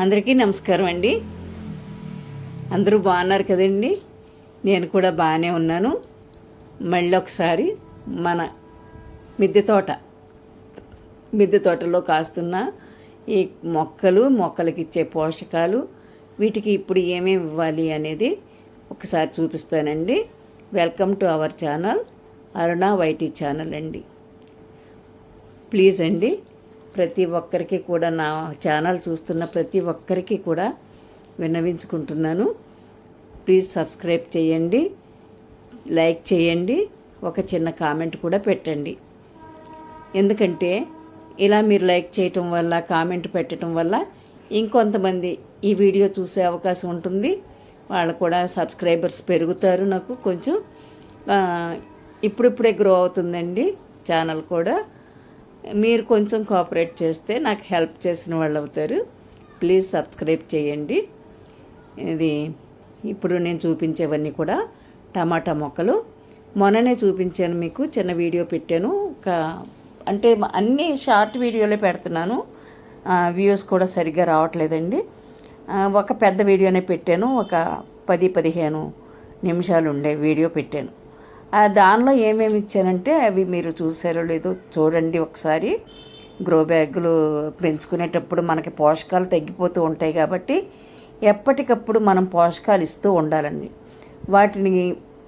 అందరికీ నమస్కారం అండి. అందరూ బాగున్నారు కదండి? నేను కూడా బాగానే ఉన్నాను. మళ్ళీ ఒకసారి మన మిద్దె తోట మిద్దె తోటలో కాస్తున్న ఈ మొక్కలు మొక్కలకి ఇచ్చే పోషకాలు వీటికి ఇప్పుడు ఏమేమి ఇవ్వాలి అనేది ఒకసారి చూపిస్తానండి. Welcome to our channel Aruna YT channel అండి. ప్లీజ్ అండి ప్రతి ఒక్కరికి కూడా నా ఛానల్ చూస్తున్న ప్రతి ఒక్కరికి కూడా విన్నవించుకుంటున్నాను. ప్లీజ్ సబ్స్క్రైబ్ చేయండి లైక్ చేయండి ఒక చిన్న కామెంట్ కూడా పెట్టండి. ఎందుకంటే ఇలా మీరు లైక్ చేయటం వల్ల కామెంట్ పెట్టడం వల్ల ఇంకొంతమంది ఈ వీడియో చూసే అవకాశం ఉంటుంది. వాళ్ళు కూడా సబ్స్క్రైబర్స్ పెరుగుతారు నాకు కొంచెం. ఇప్పుడిప్పుడే గ్రో అవుతుందండి ఛానల్ కూడా. మీరు కొంచెం కోఆపరేట్ చేస్తే నాకు హెల్ప్ చేసిన వాళ్ళు అవుతారు. ప్లీజ్ సబ్స్క్రైబ్ చేయండి. ఇది ఇప్పుడు నేను చూపించేవన్నీ కూడా టమాటా మొక్కలు. మొన్ననే చూపించాను మీకు చిన్న వీడియో పెట్టాను. ఒక అంటే అన్ని షార్ట్ వీడియోలే పెడుతున్నాను. వ్యూస్ కూడా సరిగ్గా రావట్లేదండి. ఒక పెద్ద వీడియోనే పెట్టాను. ఒక పది పదిహేను నిమిషాలు ఉండే వీడియో పెట్టాను. దానిలో ఏమేమి ఇచ్చానంటే అవి మీరు చూసారో లేదో చూడండి ఒకసారి. గ్రో బ్యాగులు పెంచుకునేటప్పుడు మనకి పోషకాలు తగ్గిపోతూ ఉంటాయి కాబట్టి ఎప్పటికప్పుడు మనం పోషకాలు ఇస్తూ ఉండాలండి. వాటిని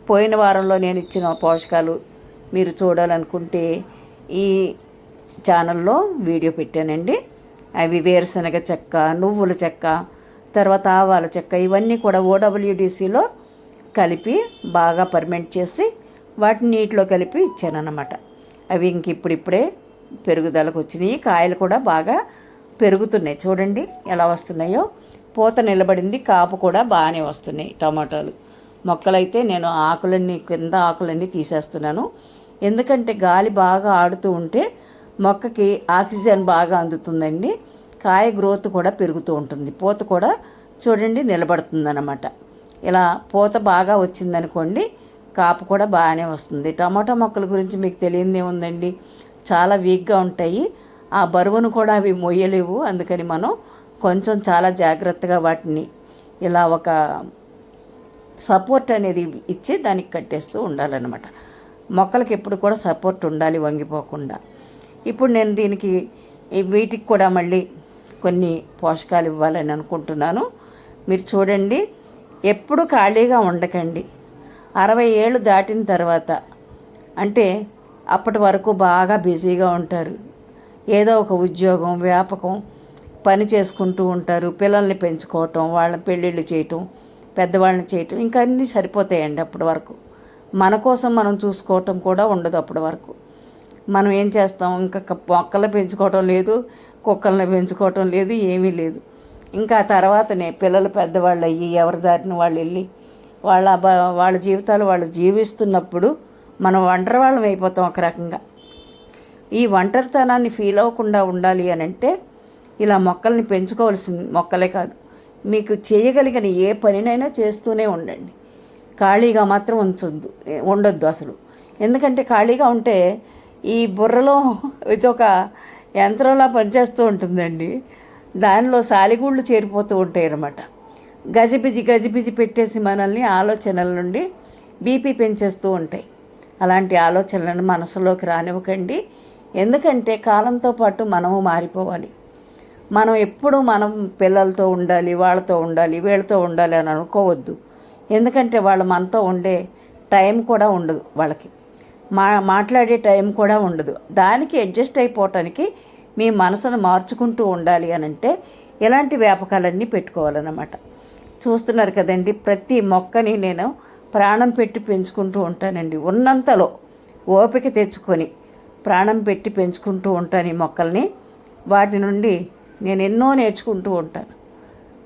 పోయిన వారంలో నేను ఇచ్చిన పోషకాలు మీరు చూడాలనుకుంటే ఈ ఛానల్లో వీడియో పెట్టానండి. అవి వేరుశనగ చెక్క నువ్వుల చెక్క తర్వాత ఆవాల చెక్క ఇవన్నీ కూడా ఓడబ్ల్యూడిసిలో కలిపి బాగా పర్మెంట్ చేసి వాటిని నీటిలో కలిపి ఇచ్చానన్నమాట. అవి ఇంక ఇప్పుడిప్పుడే పెరుగుదలకు వచ్చినాయి. కాయలు కూడా బాగా పెరుగుతున్నాయి. చూడండి ఎలా వస్తున్నాయో. పూత నిలబడింది. కాపు కూడా బాగానే వస్తున్నాయి టమాటాలు. మొక్కలైతే నేను ఆకులన్నీ కింద ఆకులన్నీ తీసేస్తున్నాను. ఎందుకంటే గాలి బాగా ఆడుతూ ఉంటే మొక్కకి ఆక్సిజన్ బాగా అందుతుందండి. కాయ గ్రోత్ కూడా పెరుగుతూ ఉంటుంది. పూత కూడా చూడండి నిలబడుతుందన్నమాట. ఇలా పూత బాగా వచ్చిందనుకోండి కాపు కూడా బాగానే వస్తుంది. టమాటా మొక్కల గురించి మీకు తెలియంది ఉందండి. చాలా వీక్గా ఉంటాయి. ఆ బరువును కూడా అవి మొయ్యలేవు. అందుకని మనం కొంచెం చాలా జాగ్రత్తగా వాటిని ఇలా ఒక సపోర్ట్ అనేది ఇచ్చి దానికి కట్టేస్తూ ఉండాలన్నమాట. మొక్కలకి ఎప్పుడు కూడా సపోర్ట్ ఉండాలి వంగిపోకుండా. ఇప్పుడు నేను దీనికి వీటికి కూడా మళ్ళీ కొన్ని పోషకాలు ఇవ్వాలని అనుకుంటున్నాను. మీరు చూడండి. ఎప్పుడు ఖాళీగా ఉండకండి. అరవై ఏళ్ళు దాటిన తర్వాత అంటే అప్పటి వరకు బాగా బిజీగా ఉంటారు. ఏదో ఒక ఉద్యోగం వ్యాపకం పని చేసుకుంటూ ఉంటారు. పిల్లల్ని పెంచుకోవటం వాళ్ళ పెళ్ళిళ్ళు చేయటం పెద్దవాళ్ళని చేయటం ఇంకా అన్నీ సరిపోతాయండి అప్పటి వరకు. మన కోసం మనం చూసుకోవటం కూడా ఉండదు అప్పటి వరకు. మనం ఏం చేస్తాం? ఇంకా మొక్కలు పెంచుకోవటం లేదు కుక్కలను పెంచుకోవటం లేదు ఏమీ లేదు. ఇంకా తర్వాతనే పిల్లలు పెద్దవాళ్ళు అయ్యి ఎవరి దారిన వాళ్ళు వెళ్ళి వాళ్ళ వాళ్ళ జీవితాలు వాళ్ళు జీవిస్తున్నప్పుడు మనం ఒంటరి వాళ్ళం అయిపోతాం ఒక రకంగా. ఈ ఒంటరితనాన్ని ఫీల్ అవ్వకుండా ఉండాలి అని అంటే ఇలా మొక్కల్ని పెంచుకోవాల్సింది మొక్కలే కాదు. మీకు చేయగలిగిన ఏ పనినైనా చేస్తూనే ఉండండి. ఖాళీగా మాత్రం ఉంచొద్దు ఉండొద్దు అసలు. ఎందుకంటే ఖాళీగా ఉంటే ఈ బుర్రలో ఇది ఒక యంత్రంలా పనిచేస్తూ ఉంటుందండి. దానిలో సాలిగూళ్ళు చేరిపోతూ ఉంటాయి అన్నమాట గజిబిజి గజిబిజి పెట్టేసి మనల్ని ఆలోచనల నుండి బీపీ పెంచేస్తూ ఉంటాయి. అలాంటి ఆలోచనలను మనసులోకి రానివ్వకండి. ఎందుకంటే కాలంతో పాటు మనము మారిపోవాలి. మనం ఎప్పుడు మనం పిల్లలతో ఉండాలి వాళ్ళతో ఉండాలి వీళ్ళతో ఉండాలి అని అనుకోవద్దు. ఎందుకంటే వాళ్ళు మనతో ఉండే టైం కూడా ఉండదు వాళ్ళకి. మా మాట్లాడే టైం కూడా ఉండదు. దానికి అడ్జస్ట్ అయిపోవటానికి మీ మనసును మార్చుకుంటూ ఉండాలి అని అంటే ఇలాంటి వ్యాపకాలన్నీ పెట్టుకోవాలన్నమాట. చూస్తున్నారు కదండి ప్రతి మొక్కని నేను ప్రాణం పెట్టి పెంచుకుంటూ ఉంటానండి. ఉన్నంతలో ఓపిక తెచ్చుకొని ప్రాణం పెట్టి పెంచుకుంటూ ఉంటాను ఈ మొక్కల్ని. వాటి నుండి నేను ఎన్నో నేర్చుకుంటూ ఉంటాను.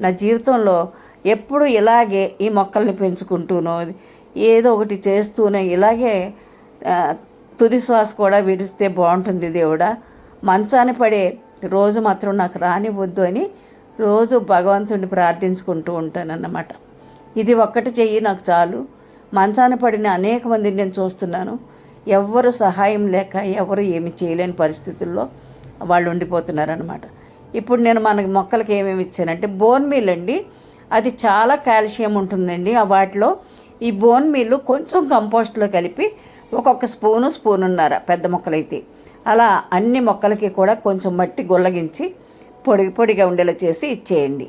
నా జీవితంలో ఎప్పుడు ఇలాగే ఈ మొక్కల్ని పెంచుకుంటూనో ఏదో ఒకటి చేస్తూనే ఇలాగే తుది శ్వాస కూడా విడిస్తే బాగుంటుంది దేవుడా. మంచాన పడే రోజు మాత్రం నాకు రానివ్వద్దు అని రోజు భగవంతుడిని ప్రార్థించుకుంటూ ఉంటానన్నమాట. ఇది ఒక్కటి చెయ్యి నాకు చాలు. మంచాన పడిన అనేక మందిని నేను చూస్తున్నాను. ఎవ్వరు సహాయం లేక ఎవరు ఏమి చేయలేని పరిస్థితుల్లో వాళ్ళు ఉండిపోతున్నారనమాట ఇప్పుడు నేను మన మొక్కలకి ఏమేమి ఇచ్చానంటే బోన్ మీల్ అండి. అది చాలా కాల్షియం ఉంటుందండి. ఆ వాటిలో ఈ బోన్ మీల్ కొంచెం కంపోస్ట్లో కలిపి ఒక్కొక్క స్పూను స్పూన్ ఉన్నారా పెద్ద మొక్కలైతే. అలా అన్ని మొక్కలకి కూడా కొంచెం మట్టి గుల్లగించి పొడి పొడిగా ఉండేలా చేసి ఇచ్చేయండి.